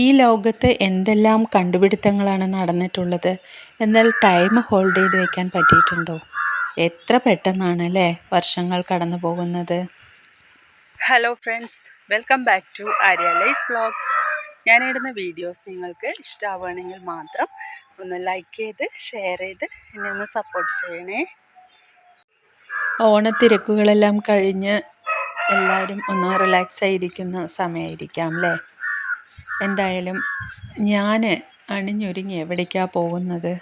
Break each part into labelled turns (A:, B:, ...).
A: ഈ ലോകത്ത് എന്തെല്ലാം കണ്ടുപിടുത്തങ്ങളാണ് നടന്നിട്ടുള്ളത്? എന്നാൽ ടൈം ഹോൾഡ് ചെയ്ത് വെക്കാൻ പറ്റിയിട്ടുണ്ടോ? എത്ര പെട്ടെന്നാണ് അല്ലേ വർഷങ്ങൾ കടന്നു പോകുന്നത്?
B: Hello friends welcome back to Arya lies vlogs ഞാനിടുന്ന വീഡിയോസ് നിങ്ങൾക്ക് ഇഷ്ടമാവുകയാണെങ്കിൽ മാത്രം ഒന്ന് ലൈക്ക് ചെയ്ത് ഷെയർ ചെയ്ത് എന്നെ ഒന്ന് സപ്പോർട്ട് ചെയ്യണേ.
A: ഓണത്തിരക്കുകളെല്ലാം കഴിഞ്ഞ് എല്ലാവരും ഒന്ന് റിലാക്സ് ആയിരിക്കുന്ന സമയമായിരിക്കാം അല്ലേ? എന്തായാലും ഞാൻ അണിഞ്ഞൊരുങ്ങി എവിടേക്കാണ് പോകുന്നത്?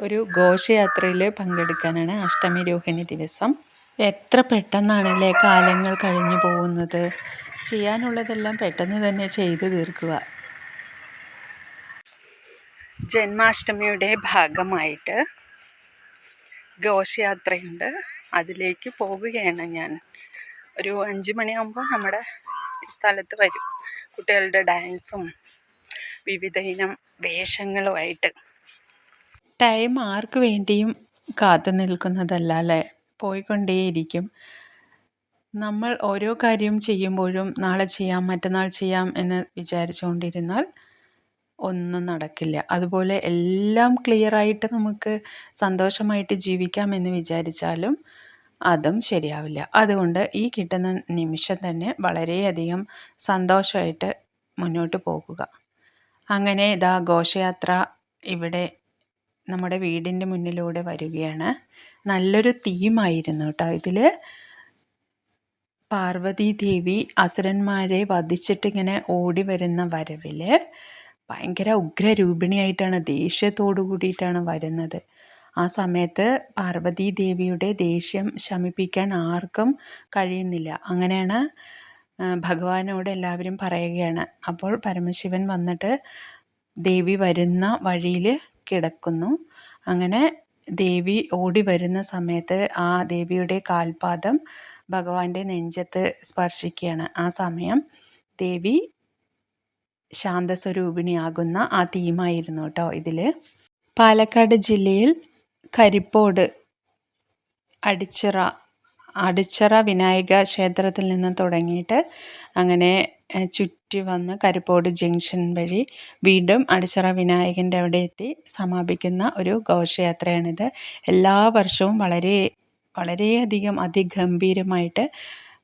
A: ഒരു ഘോഷയാത്രയിൽ പങ്കെടുക്കാനാണ് അഷ്ടമി രോഹിണി ദിവസം. എത്ര പെട്ടെന്നാണല്ലേ കാലങ്ങൾ കഴിഞ്ഞു പോകുന്നത്? ചെയ്യാനുള്ളതെല്ലാം പെട്ടെന്ന് തന്നെ ചെയ്തു തീർക്കുക.
B: ജന്മാഷ്ടമിയുടെ ഭാഗമായിട്ട് ഘോഷയാത്രയുണ്ട്. അതിലേക്ക് പോകുകയാണ് ഞാൻ. ഒരു അഞ്ച് മണിയാകുമ്പോൾ നമ്മുടെ സ്ഥലത്ത് വരും. കുട്ടികളുടെ ഡാൻസും വിവിധ ഇനം വേഷങ്ങളുമായിട്ട്.
A: ടൈം ആർക്ക് വേണ്ടിയും കാത്തു നിൽക്കുന്നതല്ല അല്ലേ? പോയിക്കൊണ്ടേയിരിക്കും. നമ്മൾ ഓരോ കാര്യം ചെയ്യുമ്പോഴും നാളെ ചെയ്യാം മറ്റന്നാൾ ചെയ്യാം എന്ന് വിചാരിച്ചുകൊണ്ടിരുന്നാൽ ഒന്നും നടക്കില്ല. അതുപോലെ എല്ലാം ക്ലിയറായിട്ട് നമുക്ക് സന്തോഷമായിട്ട് ജീവിക്കാം എന്ന് വിചാരിച്ചാലും അതും ശരിയാവില്ല. അതുകൊണ്ട് ഈ കിട്ടുന്ന നിമിഷം തന്നെ വളരെയധികം സന്തോഷമായിട്ട് മുന്നോട്ട് പോകുക. അങ്ങനെ ഇതാ ഘോഷയാത്ര ഇവിടെ നമ്മുടെ വീടിന്റെ മുന്നിലൂടെ വരികയാണ്. നല്ലൊരു തീമായിരുന്നു കേട്ടോ ഇതിൽ പാർവതി ദേവി അസുരന്മാരെ വധിച്ചിട്ടിങ്ങനെ ഓടി വരുന്ന വരവിൽ ഭയങ്കര ഉഗ്രരൂപിണിയായിട്ടാണ് ദേഷ്യത്തോടു കൂടിയിട്ടാണ് വരുന്നത്. ആ സമയത്ത് പാർവതി ദേവിയുടെ ദേഷ്യം ശമിപ്പിക്കാൻ ആർക്കും കഴിയുന്നില്ല. അങ്ങനെയാണ് ഭഗവാനോട് എല്ലാവരും പറയുകയാണ്. അപ്പോൾ പരമശിവൻ വന്നിട്ട് ദേവി വരുന്ന വഴിയിൽ കിടക്കുന്നു. അങ്ങനെ ദേവി ഓടി വരുന്ന സമയത്ത് ആ ദേവിയുടെ കാൽപാദം ഭഗവാന്റെ നെഞ്ചത്ത് സ്പർശിക്കുകയാണ്. ആ സമയം ദേവി ശാന്തസ്വരൂപിണിയാകുന്ന ആ തീമായിരുന്നു കേട്ടോ ഇതിൽ പാലക്കാട് ജില്ലയിൽ കരിപ്പോട് അടിച്ചിറ അടിച്ചിറ വിനായക ക്ഷേത്രത്തിൽ നിന്ന് തുടങ്ങിയിട്ട് അങ്ങനെ ചുറ്റി വന്ന് കരിപ്പോട് ജംഗ്ഷൻ വഴി വീണ്ടും അടിച്ചിറ വിനായകന്റെ അവിടെ എത്തി സമാപിക്കുന്ന ഒരു ഘോഷയാത്രയാണിത്. എല്ലാ വർഷവും വളരെ വളരെയധികം അതിഗംഭീരമായിട്ട്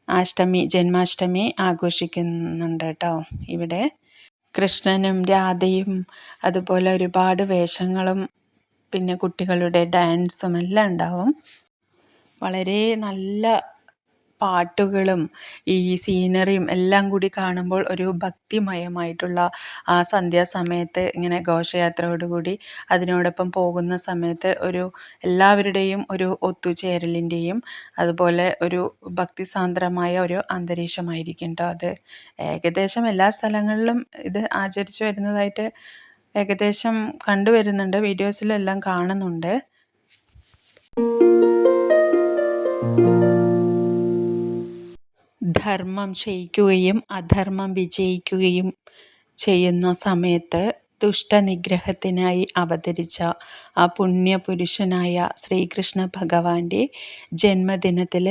A: അഷ്ടമി ജന്മാഷ്ടമി ആഘോഷിക്കുന്നുണ്ട് കേട്ടോ. ഇവിടെ കൃഷ്ണനും രാധയും അതുപോലെ ഒരുപാട് വേഷങ്ങളും പിന്നെ കുട്ടികളുടെ ഡാൻസും എല്ലാം ഉണ്ടാവും. വളരെ നല്ല പാട്ടുകളും ഈ സീനറിയും എല്ലാം കൂടി കാണുമ്പോൾ ഒരു ഭക്തിമയമായിട്ടുള്ള ആ സന്ധ്യാസമയത്ത് ഇങ്ങനെ ഘോഷയാത്രയോടുകൂടി അതിനോടൊപ്പം പോകുന്ന സമയത്ത് ഒരു എല്ലാവരുടെയും ഒരു ഒത്തുചേരലിന്റെയും അതുപോലെ ഒരു ഭക്തിസാന്ദ്രമായ ഒരു അന്തരീക്ഷമായിരിക്കും കേട്ടോ അത്. ഏകദേശം എല്ലാ സ്ഥലങ്ങളിലും ഇത് ആചരിച്ചു വരുന്നതായിട്ട് ഏകദേശം കണ്ടുവരുന്നുണ്ട്. വീഡിയോസിലെല്ലാം കാണുന്നുണ്ട്. ധർമ്മം ക്ഷയിക്കുകയും അധർമ്മം വിജയിക്കുകയും ചെയ്യുന്ന സമയത്ത് ദുഷ്ടനിഗ്രഹത്തിനായി അവതരിച്ച ആ പുണ്യപുരുഷനായ ശ്രീകൃഷ്ണ ഭഗവാന്റെ ജന്മദിനത്തിൽ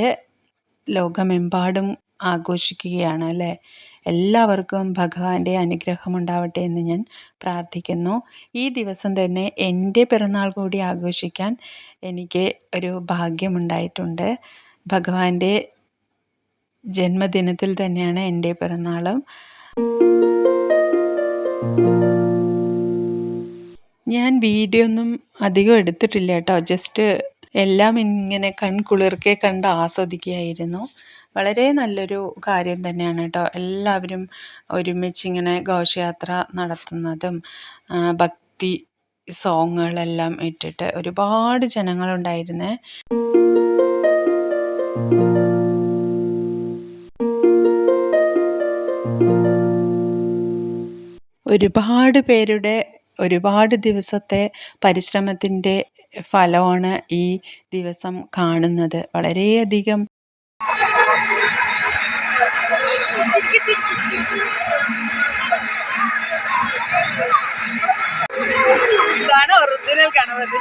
A: ലോകമെമ്പാടും ആഘോഷിക്കുകയാണ് അല്ലേ? എല്ലാവർക്കും ഭഗവാന്റെ അനുഗ്രഹം ഉണ്ടാവട്ടെ എന്ന് ഞാൻ പ്രാർത്ഥിക്കുന്നു. ഈ ദിവസം തന്നെ എന്റെ പിറന്നാൾ കൂടി ആഘോഷിക്കാൻ എനിക്ക് ഒരു ഭാഗ്യമുണ്ടായിട്ടുണ്ട്. ഭഗവാന്റെ ജന്മദിനത്തിൽ തന്നെയാണ് എന്റെ പിറന്നാളും. ഞാൻ വീഡിയോ ഒന്നും അധികം എടുത്തിട്ടില്ല കേട്ടോ. ജസ്റ്റ് എല്ലാം ഇങ്ങനെ കൺകുളിർക്കെ കണ്ട് ആസ്വദിക്കുകയായിരുന്നു. വളരെ നല്ലൊരു കാര്യം തന്നെയാണ് കേട്ടോ എല്ലാവരും ഒരുമിച്ച് ഇങ്ങനെ ഘോഷയാത്ര നടത്തുന്നതും ഭക്തി സോങ്ങുകളെല്ലാം ഇട്ടിട്ട് ഒരുപാട് ജനങ്ങളുണ്ടായിരുന്നേ. ഒരുപാട് പേരുടെ ഒരുപാട് ദിവസത്തെ പരിശ്രമത്തിന്റെ ഫലമാണ് ഈ ദിവസം കാണുന്നത്. വളരെയധികം
B: ഒറിജിനൽ ഗണപതി.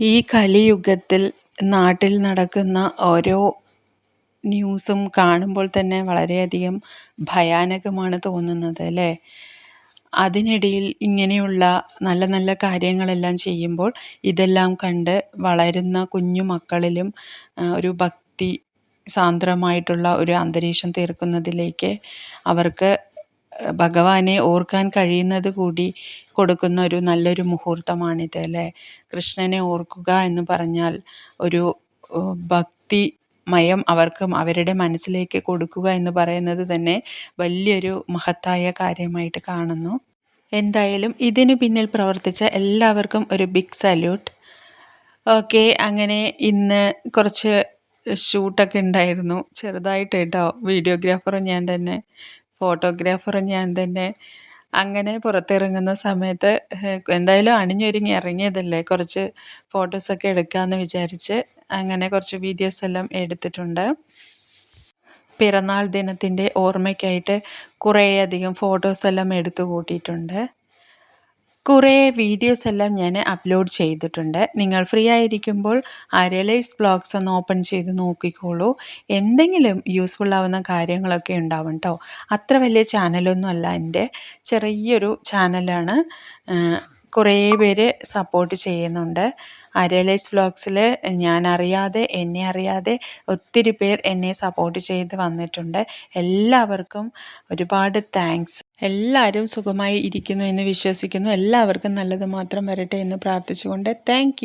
A: ഈ കലിയുഗത്തിൽ നാട്ടിൽ നടക്കുന്ന ഓരോ ന്യൂസും കാണുമ്പോൾ തന്നെ വളരെയധികം ഭയാനകമാണ് തോന്നുന്നത് അല്ലേ? അതിനിടയിൽ ഇങ്ങനെയുള്ള നല്ല നല്ല കാര്യങ്ങളെല്ലാം ചെയ്യുമ്പോൾ ഇതെല്ലാം കണ്ട് വളരുന്ന കുഞ്ഞു മക്കളിലും ഒരു ഭക്തി സാന്ദ്രമായിട്ടുള്ള ഒരു അന്തരീക്ഷം തീർക്കുന്നതിലേക്ക് അവർക്ക് ഭഗവാനെ ഓർക്കാൻ കഴിയുന്നത് കൂടി കൊടുക്കുന്ന ഒരു നല്ലൊരു മുഹൂർത്തമാണിത് അല്ലേ? കൃഷ്ണനെ ഓർക്കുക എന്ന് പറഞ്ഞാൽ ഒരു ഭക്തി മയം അവർക്ക് അവരുടെ മനസ്സിലേക്ക് കൊടുക്കുക എന്ന് പറയുന്നത് തന്നെ വലിയൊരു മഹത്തായ കാര്യമായിട്ട് കാണുന്നു. എന്തായാലും ഇതിനു പിന്നിൽ പ്രവർത്തിച്ച എല്ലാവർക്കും ഒരു ബിഗ് സല്യൂട്ട് ഓക്കെ അങ്ങനെ ഇന്ന് കുറച്ച് ഷൂട്ടൊക്കെ ഉണ്ടായിരുന്നു. ചെറുതായിട്ട് കേട്ടോ വീഡിയോഗ്രാഫറും ഞാൻ തന്നെ. ഫോട്ടോഗ്രാഫറും ഞാൻ തന്നെ അങ്ങനെ പുറത്തിറങ്ങുന്ന സമയത്ത് എന്തായാലും അണിഞ്ഞൊരുങ്ങി ഇറങ്ങിയതല്ലേ കുറച്ച് ഫോട്ടോസൊക്കെ എടുക്കാമെന്ന് വിചാരിച്ച് അങ്ങനെ കുറച്ച് വീഡിയോസ് എല്ലാം എടുത്തിട്ടുണ്ട്. പിറന്നാൾ ദിനത്തിന്റെ ഓർമ്മയ്ക്കായിട്ട് കുറേയധികം ഫോട്ടോസ് എല്ലാം എടുത്തു കൂട്ടിയിട്ടുണ്ട് കുറേ വീഡിയോസ് എല്ലാം ഞാൻ അപ്ലോഡ് ചെയ്തിട്ടുണ്ട്. നിങ്ങൾ ഫ്രീ ആയിരിക്കുമ്പോൾ ആ റിയലൈസ് ബ്ലോഗ്സ് ഒന്ന് ഓപ്പൺ ചെയ്ത് നോക്കിക്കോളൂ. എന്തെങ്കിലും യൂസ്ഫുൾ ആവുന്ന കാര്യങ്ങളൊക്കെ ഉണ്ടാവും കേട്ടോ അത്ര വലിയ ചാനലൊന്നും അല്ല എന്റെ. ചെറിയൊരു ചാനലാണ്. കുറേ പേര് സപ്പോർട്ട് ചെയ്യുന്നുണ്ട്. ആര്യലൈസ് വ്ളോഗ്സിൽ ഞാൻ അറിയാതെ എന്നെ അറിയാതെ ഒത്തിരി പേർ എന്നെ സപ്പോർട്ട് ചെയ്ത് വന്നിട്ടുണ്ട്. എല്ലാവർക്കും ഒരുപാട് താങ്ക്സ് എല്ലാവരും സുഖമായി ഇരിക്കുന്നു എന്ന് വിശ്വസിക്കുന്നു. എല്ലാവർക്കും നല്ലത് മാത്രം വരട്ടെ എന്ന് പ്രാർത്ഥിച്ചുകൊണ്ട്. താങ്ക്